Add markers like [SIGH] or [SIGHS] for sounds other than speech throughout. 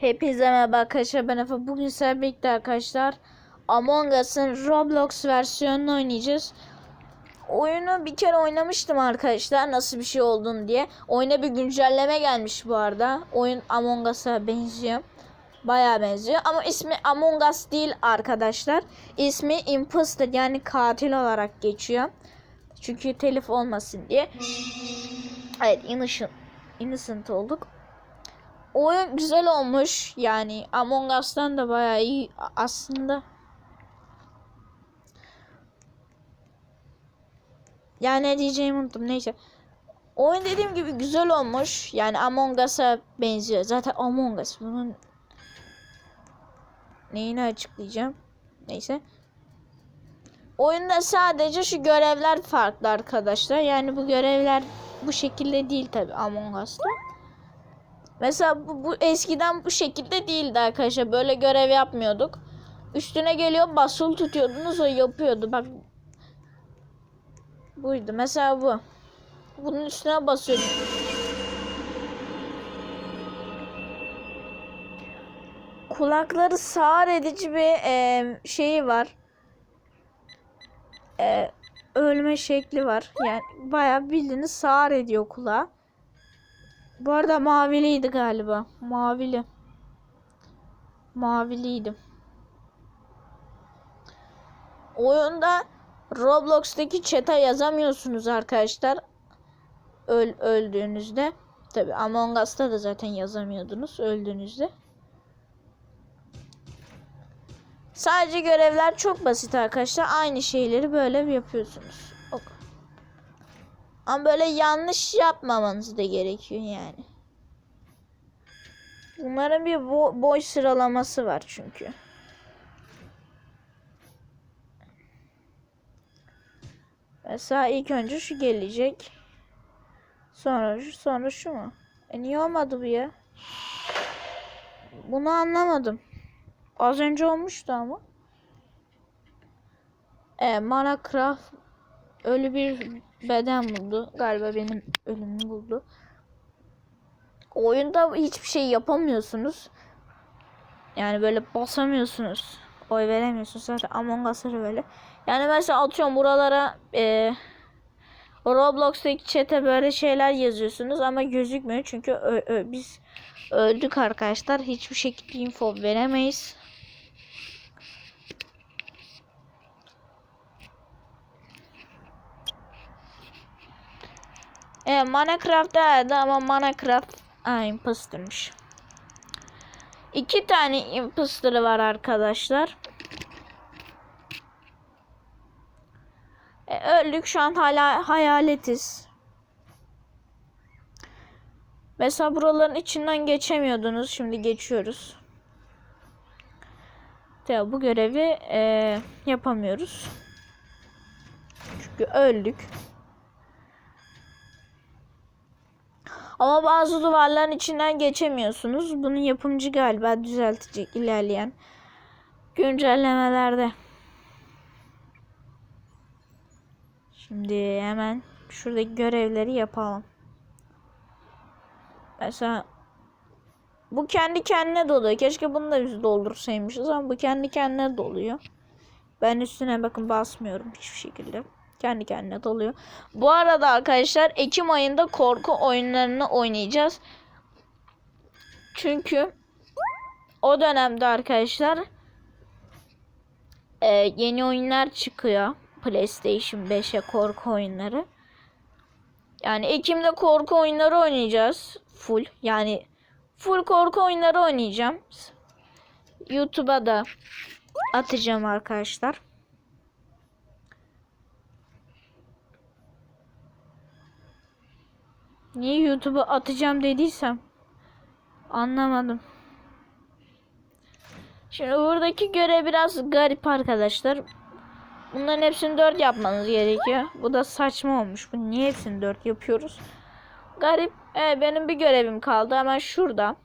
Hepinize merhaba arkadaşlar ben Efe. Bugün sizlerle birlikte arkadaşlar Among Us'ın Roblox versiyonunu oynayacağız. Oyunu bir kere oynamıştım arkadaşlar nasıl bir şey olduğunu diye. Oyuna bir güncelleme gelmiş bu arada. Oyun Among Us'a benziyor. Bayağı benziyor ama ismi Among Us değil arkadaşlar. İsmi Imposter yani katil olarak geçiyor. Çünkü telif olmasın diye. Evet innocent, innocent olduk. Oyun güzel olmuş. Yani Among Us'tan da bayağı iyi aslında. Yani ne diyeceğimi unuttum. Neyse. Oyun dediğim gibi güzel olmuş. Yani Among Us'a benziyor. Zaten Among Us bunun neyini açıklayacağım. Neyse. Oyunda sadece şu görevler farklı arkadaşlar. Yani bu görevler bu şekilde değil tabi Among Us'ta. Mesela bu, bu eskiden bu şekilde değildi arkadaşlar. Böyle görev yapmıyorduk. Üstüne geliyor basılı tutuyordunuz o yapıyordu. Bak buydu. Mesela bu. Bunun üstüne basıyordum. Kulakları sağır edici bir e, şeyi var. E, ölme şekli var. Yani bayağı bildiğiniz sağır ediyor kulağı. Bu arada maviliydi galiba. Mavili. Maviliydim. Oyunda Roblox'taki chat'e yazamıyorsunuz arkadaşlar. Öl öldüğünüzde. Tabi Among Us'ta da zaten yazamıyordunuz öldüğünüzde. Sadece görevler çok basit arkadaşlar. Aynı şeyleri böyle yapıyorsunuz. Ama böyle yanlış yapmamanız da gerekiyor yani. Bunların bir bo boy sıralaması var çünkü. Mesela ilk önce şu gelecek. Sonra şu, sonra şu mu? E niye olmadı bu ya? Bunu anlamadım. Az önce olmuştu ama. E, Minecraft ölü bir beden buldu. Galiba benim ölümümü buldu. Oyunda hiçbir şey yapamıyorsunuz. Yani böyle basamıyorsunuz. Oy veremiyorsunuz. Zaten Among Us'ları böyle. Yani mesela atıyorum buralara e, Roblox'taki chat'e böyle şeyler yazıyorsunuz ama gözükmüyor. Çünkü ö, ö, biz öldük arkadaşlar. Hiçbir şekilde info veremeyiz. Evet Minecraft derdi ama Minecraft Aa, impostermış. İki tane imposter'ı var arkadaşlar. E, öldük şu an hala hayaletiz. Mesela buraların içinden geçemiyordunuz. Şimdi geçiyoruz. Tabi bu görevi e, yapamıyoruz. Çünkü öldük. Ama bazı duvarların içinden geçemiyorsunuz. Bunu yapımcı galiba düzeltecek ilerleyen güncellemelerde. Şimdi hemen şuradaki görevleri yapalım. Mesela bu kendi kendine doluyor. Keşke bunu da biz doldursaymışız ama bu kendi kendine doluyor. Ben üstüne bakın basmıyorum hiçbir şekilde. Kendi kendine doluyor. Bu arada arkadaşlar Ekim ayında korku oyunlarını oynayacağız. Çünkü o dönemde arkadaşlar e, yeni oyunlar çıkıyor. PlayStation 5'e korku oyunları. Yani Ekim'de korku oyunları oynayacağız. Full. Yani full korku oyunları oynayacağım. YouTube'a da atacağım arkadaşlar. Niye YouTube'a atacağım dediysem anlamadım. Şimdi buradaki görev biraz garip arkadaşlar. Bunların hepsini 4 yapmanız gerekiyor. Bu da saçma olmuş. Bu niye hepsini 4 yapıyoruz? Garip. Evet, benim bir görevim kaldı. Hemen şurada.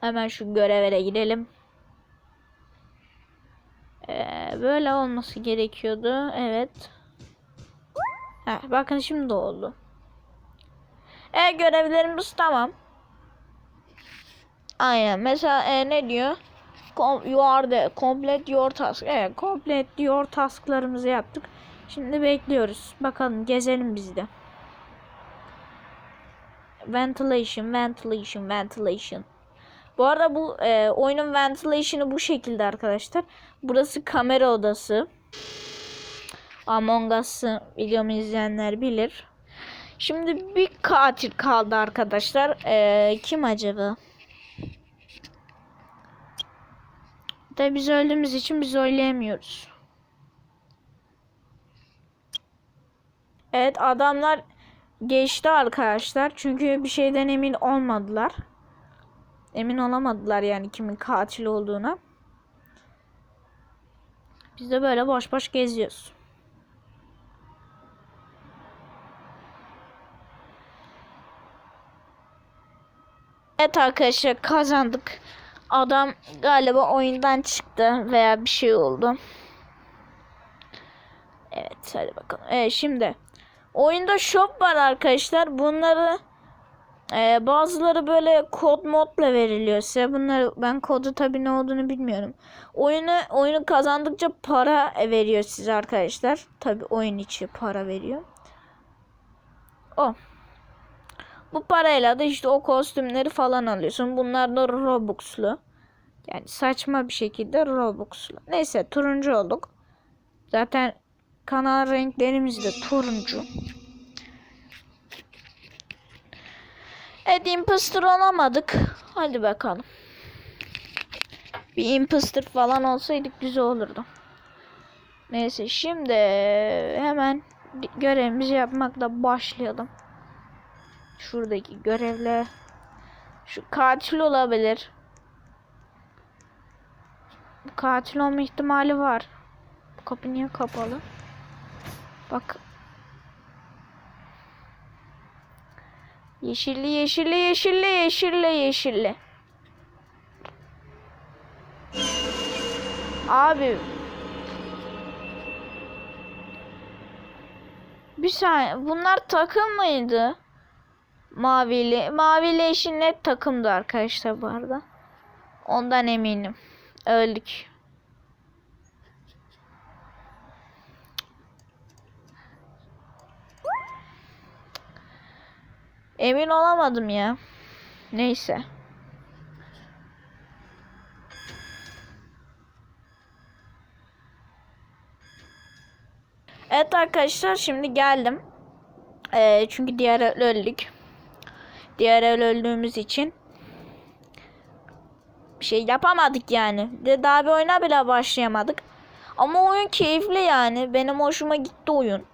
Hemen şu görevlere gidelim. Ee, böyle olması gerekiyordu. Evet. Heh, bakın şimdi oldu. E görevlerimiz tamam. Aynen. Mesela e, ne diyor? Com you are the complete your task. Evet, complete your task'larımızı yaptık. Şimdi bekliyoruz. Bakalım gezelim biz de. Ventilation, ventilation, ventilation. Bu arada bu e, oyunun ventilation'ı bu şekilde arkadaşlar. Burası kamera odası. Among Us'ı videomu izleyenler bilir. Şimdi bir katil kaldı arkadaşlar. E, kim acaba? Da biz öldüğümüz için biz oynayamıyoruz. Evet adamlar geçti arkadaşlar. Çünkü bir şeyden emin olmadılar. Emin olamadılar yani kimin katil olduğuna. Biz de böyle boş boş geziyoruz. Evet arkadaşlar kazandık. Adam galiba oyundan çıktı veya bir şey oldu. Evet hadi bakalım. Evet şimdi oyunda shop var arkadaşlar. Bunları e, bazıları böyle kod modla veriliyor size. Bunları ben kodu tabii ne olduğunu bilmiyorum. Oyunu oyunu kazandıkça para veriyor size arkadaşlar. Tabii oyun içi para veriyor. O. Bu parayla da işte o kostümleri falan alıyorsun. Bunlar da Robux'lu. Yani saçma bir şekilde Robux'lu. Neyse turuncu olduk. Zaten kanal renklerimiz de turuncu. Evet imposter olamadık. Hadi bakalım. Bir imposter falan olsaydık güzel olurdu. Neyse şimdi hemen görevimizi yapmakla başlayalım. Şuradaki görevler. Şu katil olabilir. Katil olma ihtimali var. Bu kapı niye kapalı? Bak. Yeşilli yeşilli yeşilli yeşilli yeşilli. Abi. Bir saniye. Bunlar takım mıydı? Mavili. Mavili eşin net takımdı arkadaşlar bu arada. Ondan eminim. Öldük. Emin olamadım ya. Neyse. Evet arkadaşlar şimdi geldim. Ee, çünkü diğer öldük. Diğer öldüğümüz için bir şey yapamadık yani. De daha bir oyuna bile başlayamadık. Ama oyun keyifli yani. Benim hoşuma gitti oyun.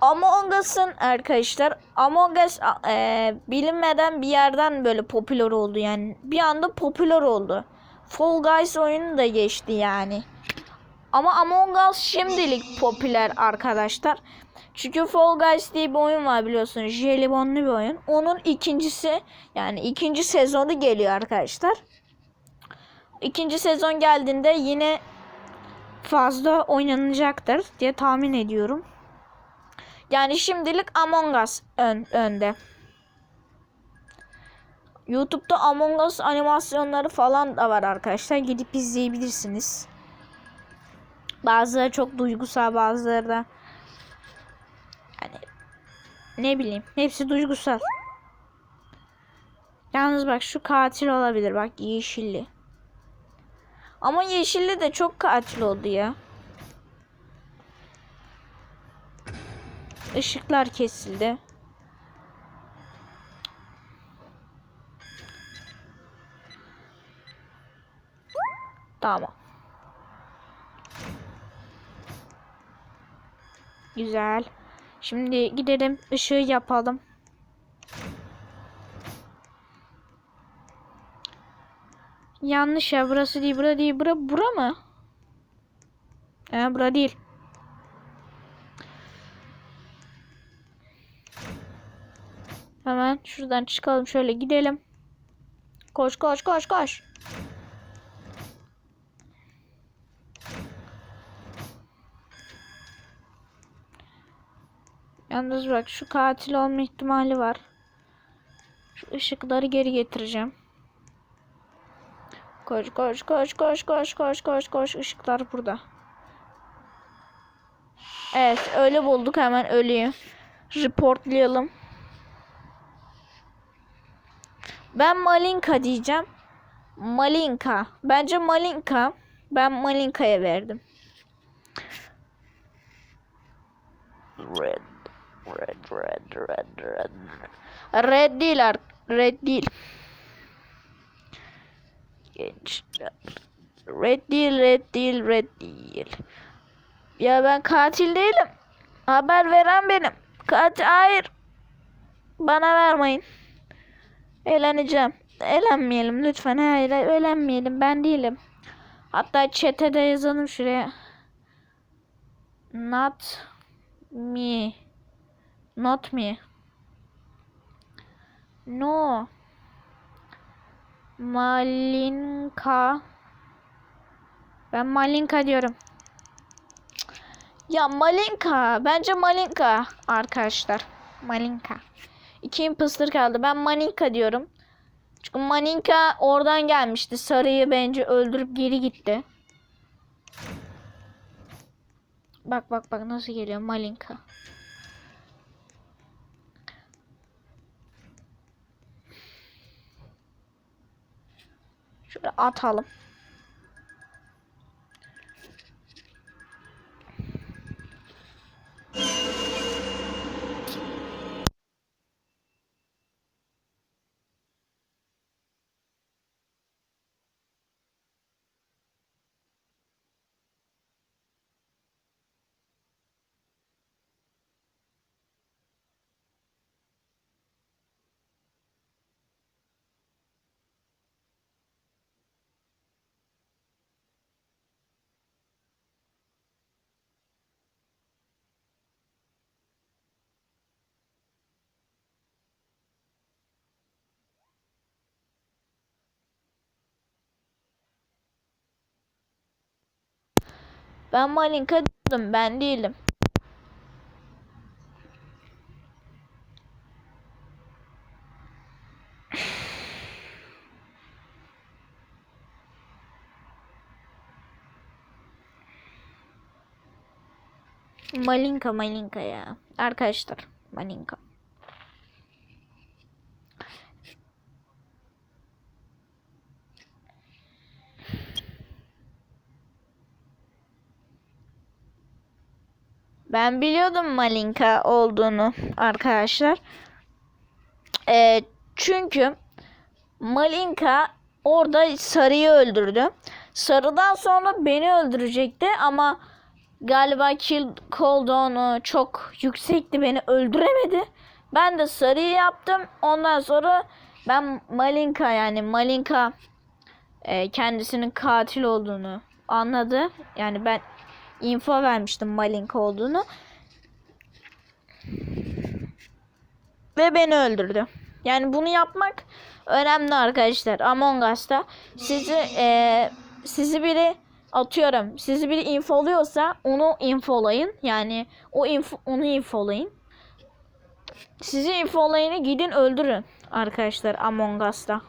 Among Us'ın arkadaşlar Among Us e, bilinmeden bir yerden böyle popüler oldu yani. Bir anda popüler oldu. Fall Guys oyunu da geçti yani. Ama Among Us şimdilik popüler arkadaşlar. Çünkü Fall Guys diye bir oyun var biliyorsunuz. Jelibonlu bir oyun. Onun ikincisi yani ikinci sezonu geliyor arkadaşlar. İkinci sezon geldiğinde yine fazla oynanacaktır diye tahmin ediyorum. Yani şimdilik Among Us ön, önde. YouTube'da Among Us animasyonları falan da var arkadaşlar. Gidip izleyebilirsiniz. Bazıları çok duygusal bazıları da ne bileyim hepsi duygusal. Yalnız bak şu katil olabilir bak yeşilli. Ama yeşilli de çok katil oldu ya. Işıklar kesildi. Tamam. Güzel. Şimdi gidelim ışığı yapalım. Yanlış ya burası değil bura değil bura bura mı? Ee, bura değil. Hemen şuradan çıkalım şöyle gidelim. Koş koş koş koş. Yalnız bak şu katil olma ihtimali var. Şu ışıkları geri getireceğim. Koş koş koş koş koş koş koş koş ışıklar burada. Evet öyle bulduk hemen ölüyü. Reportlayalım. Ben Malinka diyeceğim. Malinka. Bence Malinka. Ben Malinka'ya verdim. Red. Red, red, red, red. Red değil Red değil. Gençler. Red değil, red değil, red değil. Ya ben katil değilim. Haber veren benim. Katil hayır. Bana vermeyin. Eğleneceğim. Eğlenmeyelim lütfen. Hayır eğlenmeyelim. Ben değilim. Hatta chat'e de yazalım şuraya. Not me. Not me. No. Malinka. Ben Malinka diyorum. Ya Malinka. Bence Malinka arkadaşlar. Malinka. İki imposter kaldı. Ben Malinka diyorum. Çünkü Malinka oradan gelmişti. Sarıyı bence öldürüp geri gitti. Bak bak bak nasıl geliyor Malinka. Atalım. Ben Malinka diyordum. Ben değilim. [SIGHS] Malinka Malinka ya. Arkadaşlar Malinka. Ben biliyordum Malinka olduğunu arkadaşlar. Ee, çünkü Malinka orada Sarı'yı öldürdü. Sarı'dan sonra beni öldürecekti ama galiba kill cooldown'u çok yüksekti beni öldüremedi. Ben de Sarı'yı yaptım. Ondan sonra ben Malinka yani Malinka e, kendisinin katil olduğunu anladı. Yani ben info vermiştim Malinka olduğunu. Ve beni öldürdü. Yani bunu yapmak önemli arkadaşlar. Among Us'ta sizi e, sizi biri atıyorum. Sizi biri infoluyorsa onu infolayın. Yani o info, onu infolayın. Sizi infolayını gidin öldürün arkadaşlar Among Us'ta.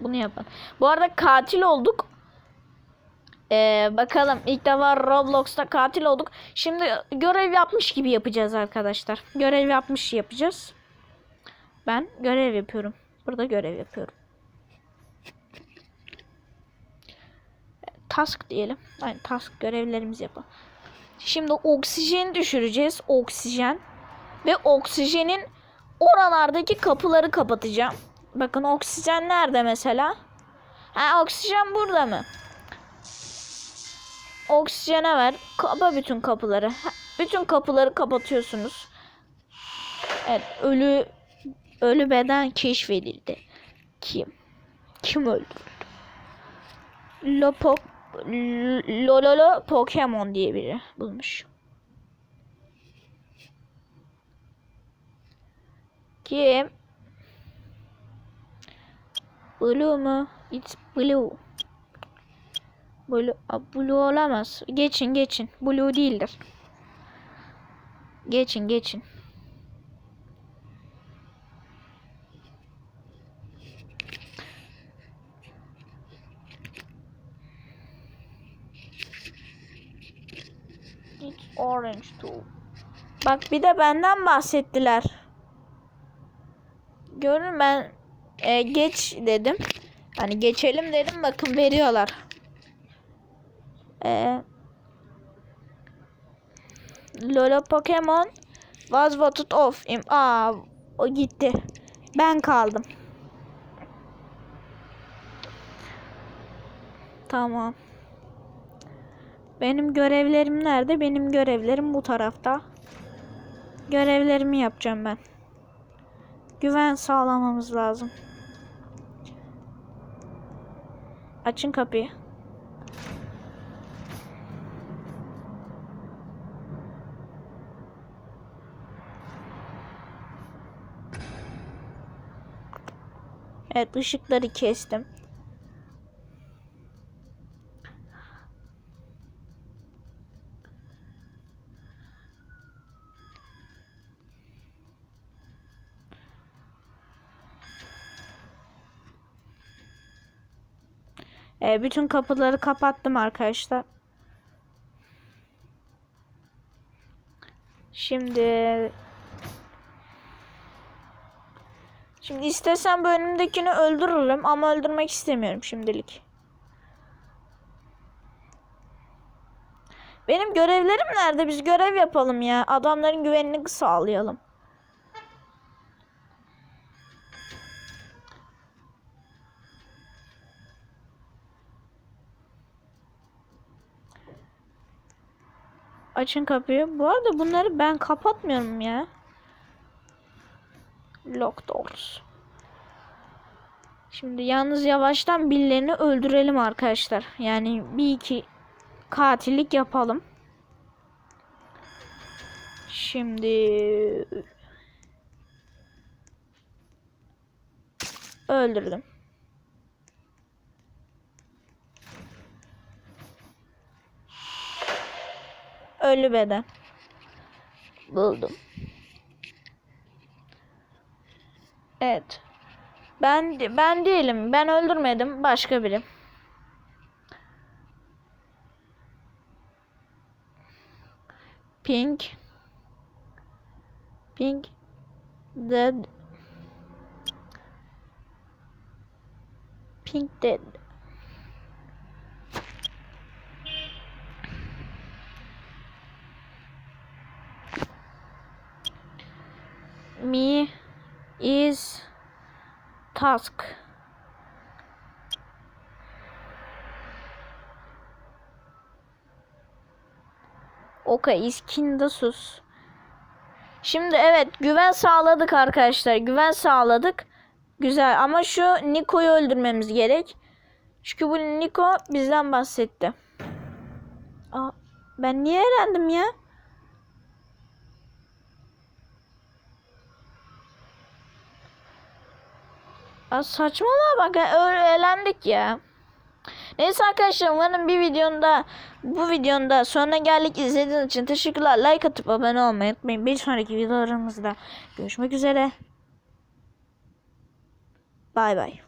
Bunu yapın. Bu arada katil olduk. Ee, bakalım ilk defa Roblox'ta katil olduk. Şimdi görev yapmış gibi yapacağız arkadaşlar. Görev yapmış yapacağız. Ben görev yapıyorum. Burada görev yapıyorum. Task diyelim. Yani task görevlerimizi yapalım. Şimdi oksijen düşüreceğiz. Oksijen. Ve oksijenin oralardaki kapıları kapatacağım. Bakın oksijen nerede mesela? Ha oksijen burada mı? Oksijene ver. Kapa bütün kapıları. Bütün kapıları kapatıyorsunuz. Evet ölü ölü beden keşfedildi. Kim? Kim öldürdü? Lopo Lololo Pokemon diye biri bulmuş. Kim? Blue mu? It's blue. Blue, blue olamaz. Geçin geçin. Blue değildir. Geçin geçin. It's orange too. Bak bir de benden bahsettiler. Görün ben e, geç dedim. Hani geçelim dedim bakın veriyorlar. E, Lola Pokemon was voted off. Im- Aa, o gitti. Ben kaldım. Tamam. Benim görevlerim nerede? Benim görevlerim bu tarafta. Görevlerimi yapacağım ben. Güven sağlamamız lazım. Açın kapıyı. Evet ışıkları kestim. Ee, bütün kapıları kapattım arkadaşlar. Şimdi Şimdi istesem bu önümdekini öldürürüm ama öldürmek istemiyorum şimdilik. Benim görevlerim nerede? Biz görev yapalım ya. Adamların güvenini sağlayalım. Açın kapıyı. Bu arada bunları ben kapatmıyorum ya. Lock doors. Şimdi yalnız yavaştan birilerini öldürelim arkadaşlar. Yani bir iki katillik yapalım. Şimdi öldürdüm. Ölü beden. Buldum. Evet. Ben ben değilim. Ben öldürmedim. Başka biri. Pink. Pink. Dead. Pink dead. Me is task. Okay, is sus. Şimdi evet güven sağladık arkadaşlar. Güven sağladık. Güzel ama şu Niko'yu öldürmemiz gerek. Çünkü bu Niko bizden bahsetti. Aa, ben niye eğlendim ya? Aa, saçmalama bak eğlendik ya. Neyse arkadaşlar umarım bir videonda bu videonda sonuna geldik izlediğiniz için teşekkürler. Like atıp abone olmayı unutmayın. Bir sonraki videolarımızda görüşmek üzere. Bay bay.